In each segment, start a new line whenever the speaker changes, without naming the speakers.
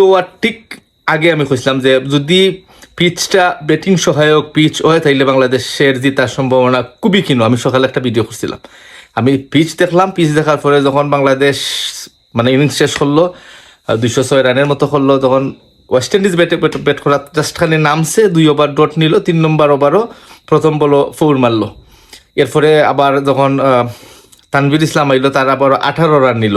শুরু হওয়ার ঠিক আগে আমি কইছিলাম যে যদি পিচটা ব্যাটিং সহায়ক পিচ হয়, তাইলে বাংলাদেশের জিতার সম্ভাবনা খুবই কিনো আমি সকালে একটা ভিডিও করছিলাম আমি পিচ দেখলাম পিচ দেখার পরে যখন বাংলাদেশ মানে ইনিংস শেষ করল দুইশো ছয় রানের মতো করল, তখন ওয়েস্ট ইন্ডিজ ব্যাটে ব্যাট করা জাস্ট খালি নামছে, দুই ওভার ডট নিল, তিন নম্বর ওভারও প্রথম বলও ফৌর মারলো। এরপরে আবার যখন তানভীর ইসলাম আইলো, তার আবার আঠারো রান নিল।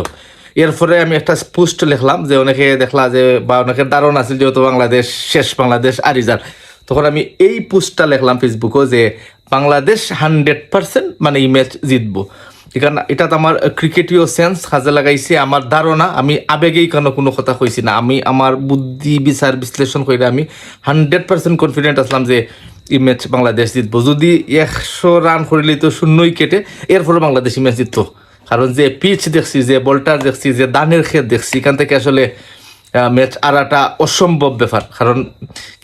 এরপরে আমি একটা পোস্ট লিখলাম যে অনেকে দেখলা যে বা অনেকের ধারণা আছে যেহেতু বাংলাদেশ, শেষ বাংলাদেশ আরিজার তখন আমি এই পোস্টটা লিখলাম ফেসবুকেও যে বাংলাদেশ হান্ড্রেড পার্সেন্ট মানে এই ম্যাচ জিতবো। এখানে এটা আমার ক্রিকেটীয় সেন্স কাজে লাগাইছে, আমার ধারণা। আমি আবেগেই কেন, কোনো কথা কইছি না। আমি আমার বুদ্ধি বিচার বিশ্লেষণ করে আমি হান্ড্রেড পার্সেন্ট কনফিডেন্ট আসলাম যে এই ম্যাচ বাংলাদেশ জিতবো। যদি একশো রান করিলে তো শূন্যই কেটে এরপরে বাংলাদেশ ম্যাচ জিততো। কারণ যে পিচ দেখছি, যে বলটার দেখছি, যে দানের ক্ষেত দেখছি, এখান থেকে আসলে ম্যাচ আরাটা অসম্ভব ব্যাপার। কারণ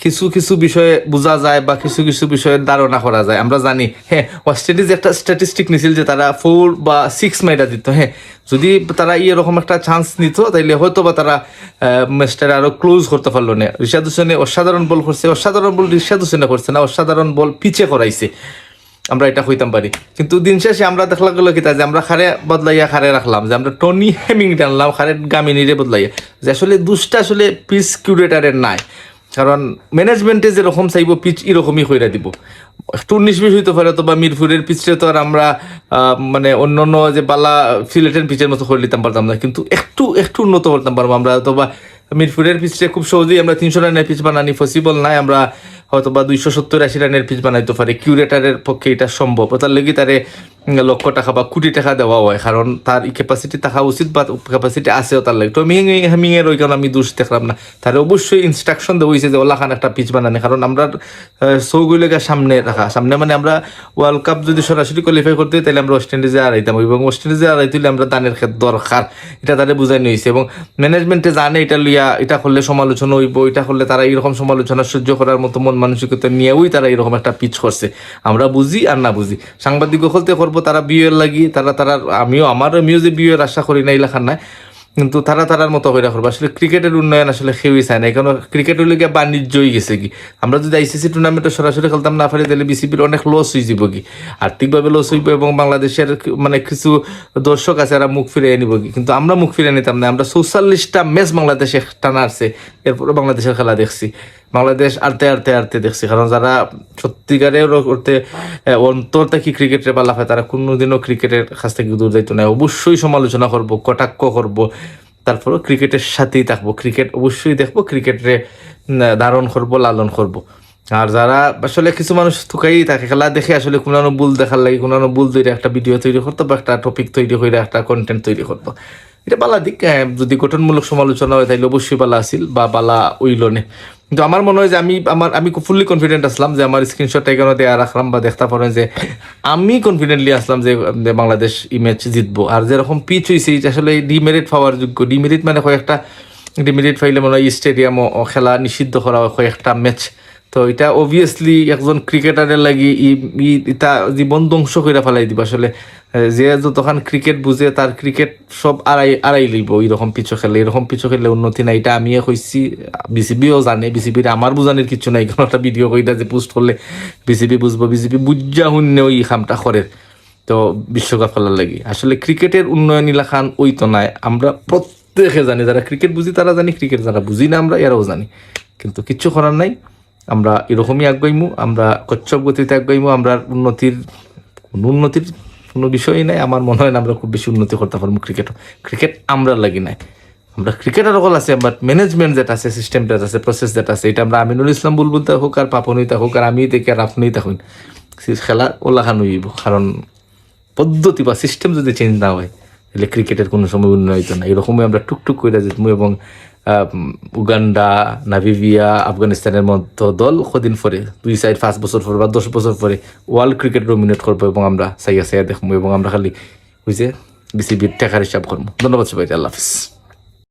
কিছু কিছু বিষয়ে বোঝা যায় বা কিছু কিছু বিষয়ে ধারণা করা যায়। আমরা জানি হ্যাঁ ওয়েস্ট ইন্ডিজ একটা স্ট্যাটিস্টিক নিছিল যে তারা ফোর বা সিক্স মাইরা দিত। হ্যাঁ যদি তারা এরকম একটা চান্স নিত, তাইলে হয়তো বা তারা ম্যাচটা আরও ক্লোজ করতে পারল না। ঋষাদ হোসেনে অসাধারণ বল করছে, অসাধারণ বল ঋষাদ হোসেনে করছে না, অসাধারণ বল পিছে করাইছে। আমরা এটা হইতাম পারি। কিন্তু দিন শেষে আমরা দেখলা গেলো কি যে আমরা খারে বদলাইয়া খারে রাখলাম, যে আমরা টনি হেমিং টানলাম খারে গামিনীরে বদলাইয়া। যে আসলে দুষ্টা আসলে পিচ কিউরেটারের নাই। কারণ ম্যানেজমেন্টে যেরকম চাইব, পিচ এরকমই কইরা দিব। একটু উনিশ হইতে পারে বা মিরপুরের পিচটা তো আর আমরা মানে অন্য অন্য যে বালা সিলেটের পিচের মতো করে নিতাম পারতাম না। কিন্তু একটু একটু উন্নত করতাম পারব আমরা। তো বা মিরপুরের পিচটা খুব সহজেই আমরা তিনশো রানের পিচ বানানি পসিবল নাই। আমরা হয়তো বা দুইশো সত্তর আশি রানের পিচ বানাইতে পারে। কিউরেটারের পক্ষে এটা সম্ভব। তার লেগে তারে লক্ষ টাকা বা কোটি টাকা দেওয়া হয়, কারণ তার ক্যাপাসিটি থাকা উচিত বা ক্যাপাসিটি আছেও তার লাগে। তো হেমিং এর ওইখানে আমি দোষ দেখলাম না। তার অবশ্যই ইনস্ট্রাকশন দেওয়া হয়েছে যে ওলা খান একটা পিচ বানানি, কারণ আমরা সৌগুলিকে সামনে রাখা, সামনে মানে আমরা ওয়ার্ল্ড কাপ যদি সরাসরি কোয়ালিফাই করতে তাহলে আমরা ওয়েস্ট ইন্ডিজে আড়াইতাম এবং ওয়েস্ট ইন্ডিজে হলে আমরা দানের ক্ষেত্রে দরকার। এটা তাদের বুঝাই নিয়েছে। এবং ম্যানেজমেন্টে জানে এটা লইয়া, এটা করলে সমালোচনা হইব, এটা করলে তারা এরকম সমালোচনা সহ্য করার মতো মন মানসিকতা নিয়েই তারা এরকম একটা পিচ করছে। আমরা বুঝি আর না বুঝি। সাংবাদিক হলতে করব তারা বিয়ের লাগি, তারা তারা, আমিও আমার আমিও যে বিয়ের আশা করি না, এই লেখার নাই। কিন্তু তারা তারার মতো হয়ে রাখব আসলে ক্রিকেটের উন্নয়ন আসলে কেউই চায় না কারণ ক্রিকেট হইলে গিয়ে বাণিজ্যই গেছে কি। আমরা যদি আইসিসি টুর্নামেন্টে সরাসরি খেলতাম, না পারি তাহলে বিসিবির অনেক লস হয়ে যাব কি। আর্থিকভাবে লস হইব এবং বাংলাদেশের মানে কিছু দর্শক আছে, এরা মুখ ফিরিয়ে নিব কি। কিন্তু আমরা মুখ ফিরিয়ে নিতাম না, আমরা চৌচল্লিশটা ম্যাচ বাংলাদেশে টানা আসছে এরপরে বাংলাদেশের খেলা দেখছি। বাংলাদেশ আরতে আরতে আরতে দেখছি। কারণ যারা সত্যিকারের করতে অন্তর থেকে ক্রিকেটের পালা হয় তারা কোনোদিনও ক্রিকেটের কাছ থেকে দূর যাইতো না। অবশ্যই সমালোচনা করব, কটাক্ষ করব তারপরে ক্রিকেটের সাথেই থাকব। ক্রিকেট অবশ্যই দেখব ক্রিকেটে ধারণ করব, লালন করব। আর যারা আসলে কিছু মানুষ থুকাই থাকে, খেলা দেখে আসলে কোনো ভুল দেখার লাগে কোনো ভুল তৈরি একটা ভিডিও তৈরি করতো বা একটা টপিক তৈরি করে, একটা কন্টেন্ট তৈরি করতো। এটা বালা দিক যদি গঠনমূলক সমালোচনা হয় তাহলে অবশ্যই বালা আসিল বা বালা উইলনে কিন্তু আমার মনে হয় যে আমি, আমার, আমি ফুললি কনফিডেন্ট আসলাম যে আমার স্ক্রিনশট এখানে দেওয়া রাখলাম বা দেখতে পারেন যে আমি কনফিডেন্টলি আসলাম যে বাংলাদেশ এই ম্যাচ জিতবো। আর যেরকম পিচ হয়েছে এটা আসলে ডিমেরিট পাওয়ার যোগ্য। ডিমেরিট মানে কয়েকটা ডিমেরিট পাইলে মনে হয় স্টেডিয়ামও খেলা নিষিদ্ধ করা হয়, কয়েকটা ম্যাচ তো এটা অবভিয়াসলি একজন ক্রিকেটারের লাগি ই- ই- এটা জীবন ধ্বংস করে ফেলাই দিব আসলে। যে যতক্ষণ ক্রিকেট বুঝে তার ক্রিকেট সব আড়াই আড়াই লইব এরকম পিছু খেলে। এরকম পিছু খেলে উন্নতি নাই। এটা আমিও কইছি, বিসিবিও জানে, বিসিবির আমার বুঝানির কিছু নাই। কোনো একটা ভিডিও কইটা যে পোস্ট করলে বিসিবি বুঝব, বিসিবি বুঝা শূন্য ওই খামটা করে তো বিশ্বকাপ খেলার লাগি। আসলে ক্রিকেটের উন্নয়ন ইলাখান ওই তো নাই। আমরা প্রত্যেকে জানি, যারা ক্রিকেট বুঝি তারা জানি ক্রিকেট যারা বুঝি না আমরা, এরাও জানি। কিন্তু কিচ্ছু করার নাই। আমরা এরকমই আগাইমু, আমরা কচ্ছপ গতিতে আগাইমু, আমরা উন্নতির কোনো উন্নতির কোনো বিষয়ই নাই। আমার মনে হয় না আমরা খুব বেশি উন্নতি করতে পারব ক্রিকেট ক্রিকেট আমরা লাগি নাই। আমরা ক্রিকেটার সকল আছে বাট ম্যানেজমেন্ট যেটা আছে সিস্টেম যেটা আছে প্রসেস যেটা আছে। এটা আমরা আমিনুল ইসলাম বুলবুল তা হোক আর পাপনই তা হোক আর আমি দেখি আর আপনিই থাকুন খেলা ওলাখান হইব, কারণ পদ্ধতি বা সিস্টেম যদি চেঞ্জ না হয়, তাহলে ক্রিকেটের কোনো সময় উন্নয়িত না এরকমই আমরা টুকটুক করে যেতাম এবং উগান্ডা নাভিভিয়া আফগানিস্তানের মতো দল কদিন পরে, দুই সাইড পাঁচ বছর পরে বা দশ বছর পরে ওয়ার্ল্ড ক্রিকেট ডমিনেট করব এবং আমরা সাইয়া সাইয়া দেখব এবং আমরা খালি হয়েছে বিসিবির টেকার হিসাব করব ধন্যবাদ সবাইকে, আল্লাহ হাফিজ।